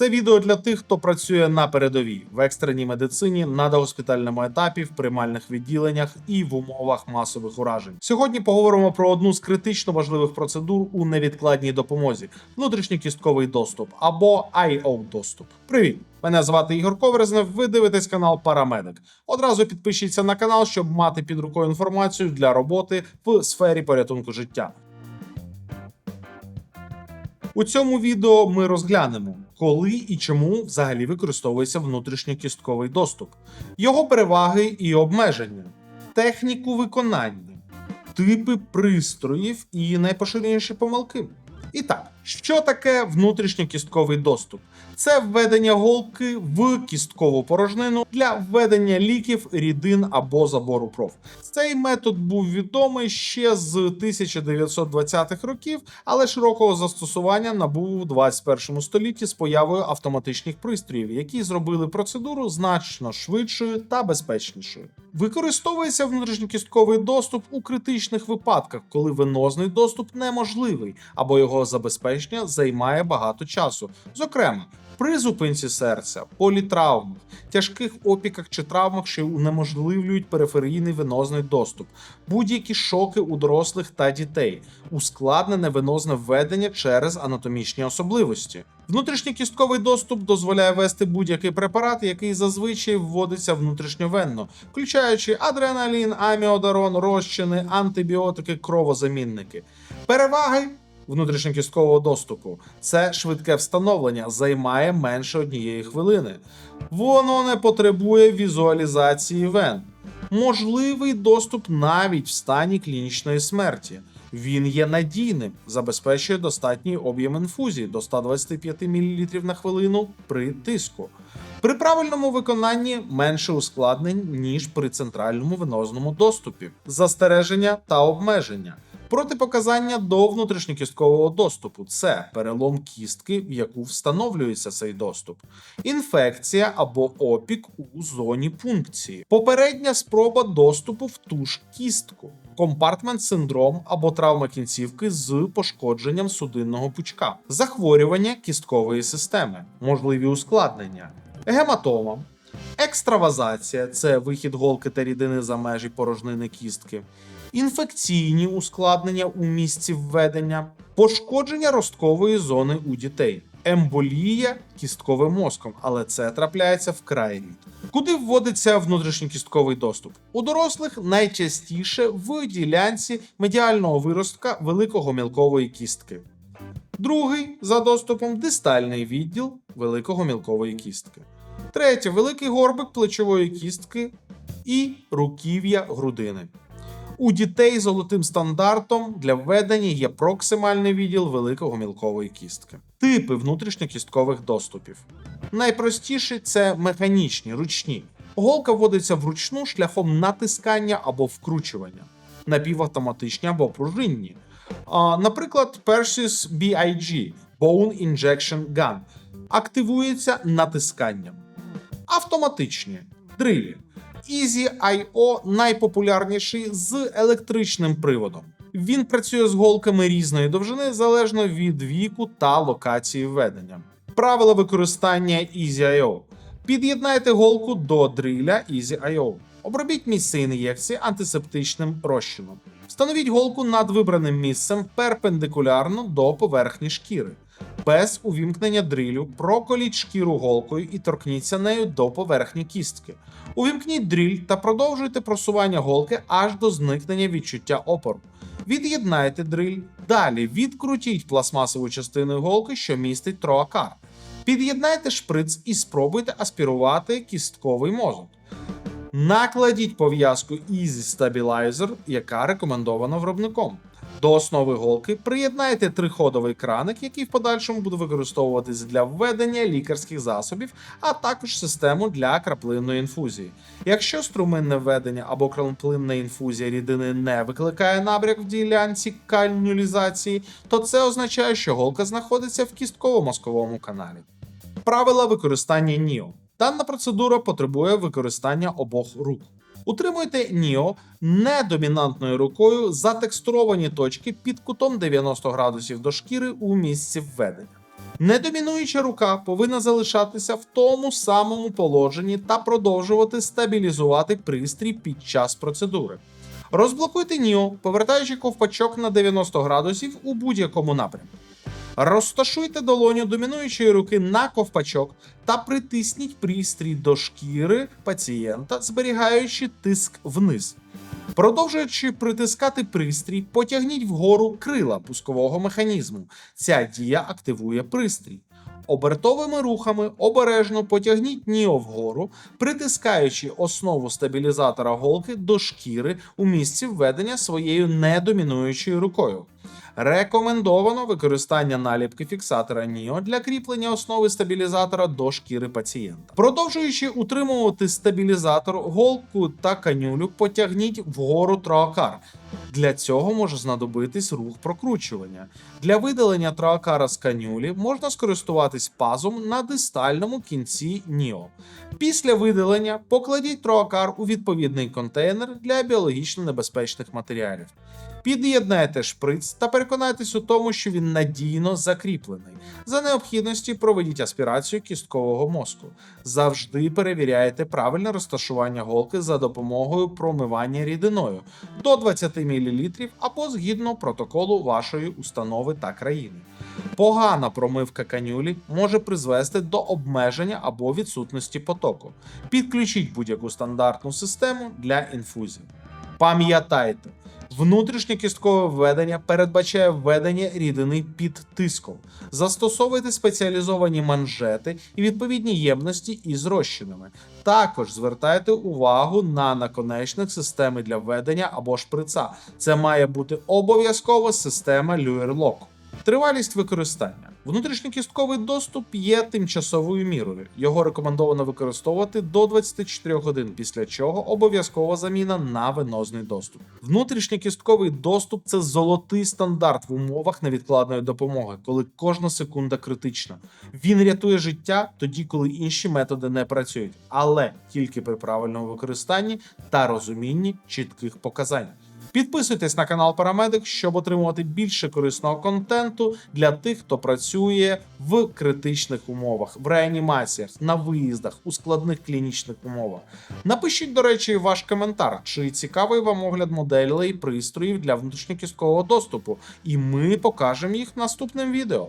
Це відео для тих, хто працює на передовій в екстреній медицині, на догоспітальному етапі, в приймальних відділеннях і в умовах масових уражень. Сьогодні поговоримо про одну з критично важливих процедур у невідкладній допомозі внутрішньокістковий доступ або IO доступ. Привіт! Мене звати Ігор Коверзнев. Ви дивитесь канал Парамедик. Одразу підпишіться на канал, щоб мати під рукою інформацію для роботи в сфері порятунку життя. У цьому відео ми розглянемо, коли і чому взагалі використовується внутрішньокістковий доступ, його переваги і обмеження, техніку виконання, типи пристроїв і найпоширеніші помилки. І так, що таке внутрішньокістковий доступ? Це введення голки в кісткову порожнину для введення ліків, рідин або забору кров. Цей метод був відомий ще з 1920-х років, але широкого застосування набув у 21 столітті з появою автоматичних пристроїв, які зробили процедуру значно швидшою та безпечнішою. Використовується внутрішньокістковий доступ у критичних випадках, коли венозний доступ неможливий або його забезпечення займає багато часу. Зокрема, при зупинці серця, політравмах, тяжких опіках чи травмах, що унеможливлюють периферійний венозний доступ, будь-які шоки у дорослих та дітей, ускладнене венозне введення через анатомічні особливості. Внутрішньокістковий доступ дозволяє ввести будь-який препарат, який зазвичай вводиться внутрішньовенно, включаючи адреналін, аміодарон, розчини, антибіотики, кровозамінники. Переваги внутрішньокісткового доступу це швидке встановлення, займає менше однієї хвилини. Воно не потребує візуалізації вен. Можливий доступ навіть в стані клінічної смерті. Він є надійним, забезпечує достатній об'єм інфузії до 125 мл на хвилину при тиску. При правильному виконанні менше ускладнень, ніж при центральному венозному доступі, застереження та обмеження. Протипоказання до внутрішньокісткового доступу. Це перелом кістки, в яку встановлюється цей доступ, інфекція або опік у зоні пункції, попередня спроба доступу в ту ж кістку, компартмент синдром або травма кінцівки з пошкодженням судинного пучка, захворювання кісткової системи, можливі ускладнення, гематома. Екстравазація. Це вихід голки та рідини за межі порожнини кістки, інфекційні ускладнення у місці введення, пошкодження росткової зони у дітей, емболія кістковим мозком, але це трапляється вкрай рідко. Куди вводиться внутрішньокістковий доступ? У дорослих найчастіше в ділянці медіального виростка великого мілкової кістки. Другий за доступом дистальний відділ великого мілкової кістки. Третє великий горбик плечової кістки і руків'я грудини. У дітей золотим стандартом для введення є проксимальний відділ великого мілкової кістки. Типи внутрішньокісткових доступів. Найпростіші це механічні, ручні. Голка вводиться вручну шляхом натискання або вкручування, напівавтоматичні або пружинні. А, наприклад, Persis BIG Bone Injection Gun активується натисканням. Автоматичні дрилі. Easy IO найпопулярніший з електричним приводом. Він працює з голками різної довжини залежно від віку та локації введення. Правила використання Easy IO. Під'єднайте голку до дриля Easy IO. Обробіть місце ін'єкції антисептичним розчином. Встановіть голку над вибраним місцем перпендикулярно до поверхні шкіри. Без увімкнення дрилю проколіть шкіру голкою і торкніться нею до поверхні кістки. Увімкніть дриль та продовжуйте просування голки аж до зникнення відчуття опору. Від'єднайте дриль. Далі відкрутіть пластмасову частину голки, що містить троакар. Під'єднайте шприц і спробуйте аспірувати кістковий мозок. Накладіть пов'язку Easy Stabilizer, яка рекомендована виробником. До основи голки приєднайте триходовий краник, який в подальшому буде використовуватись для введення лікарських засобів, а також систему для краплинної інфузії. Якщо струменне введення або краплинна інфузія рідини не викликає набряк в ділянці канюлізації, то це означає, що голка знаходиться в кістково-мозковому каналі. Правила використання НІО. Дана процедура потребує використання обох рук. Утримуйте НІО недомінантною рукою затекстуровані точки під кутом 90 градусів до шкіри у місці введення. Недомінуюча рука повинна залишатися в тому самому положенні та продовжувати стабілізувати пристрій під час процедури. Розблокуйте НІО, повертаючи ковпачок на 90 градусів у будь-якому напрямку. Розташуйте долоню домінуючої руки на ковпачок та притисніть пристрій до шкіри пацієнта, зберігаючи тиск вниз. Продовжуючи притискати пристрій, потягніть вгору крила пускового механізму. Ця дія активує пристрій. Обертовими рухами обережно потягніть ніо вгору, притискаючи основу стабілізатора голки до шкіри у місці введення своєю недомінуючою рукою. Рекомендовано використання наліпки фіксатора НІО для кріплення основи стабілізатора до шкіри пацієнта. Продовжуючи утримувати стабілізатор, голку та канюлю, потягніть вгору троакар. Для цього може знадобитись рух прокручування. Для видалення троакара з канюлі можна скористуватись пазом на дистальному кінці НІО. Після видалення покладіть троакар у відповідний контейнер для біологічно небезпечних матеріалів. Під'єднайте шприц та переконайтесь у тому, що він надійно закріплений. За необхідності проведіть аспірацію кісткового мозку. Завжди перевіряйте правильне розташування голки за допомогою промивання рідиною до 20 мл або згідно протоколу вашої установи та країни. Погана промивка канюлі може призвести до обмеження або відсутності потоку. Підключіть будь-яку стандартну систему для інфузії. Пам'ятайте, внутрішнє кісткове введення передбачає введення рідини під тиском. Застосовуйте спеціалізовані манжети і відповідні ємності із розчинами. Також звертайте увагу на наконечник системи для введення або шприца. Це має бути обов'язково система Luer-Lock. Тривалість використання. Внутрішньокістковий доступ є тимчасовою мірою. Його рекомендовано використовувати до 24 годин, після чого обов'язкова заміна на венозний доступ. Внутрішньокістковий доступ це золотий стандарт в умовах невідкладної допомоги, коли кожна секунда критична. Він рятує життя тоді, коли інші методи не працюють, але тільки при правильному використанні та розумінні чітких показань. Підписуйтесь на канал Парамедик, щоб отримувати більше корисного контенту для тих, хто працює в критичних умовах, в реанімаціях, на виїздах, у складних клінічних умовах. Напишіть, до речі, ваш коментар, чи цікавий вам огляд моделей пристроїв для внутрішньокісткового доступу, і ми покажемо їх в наступному відео.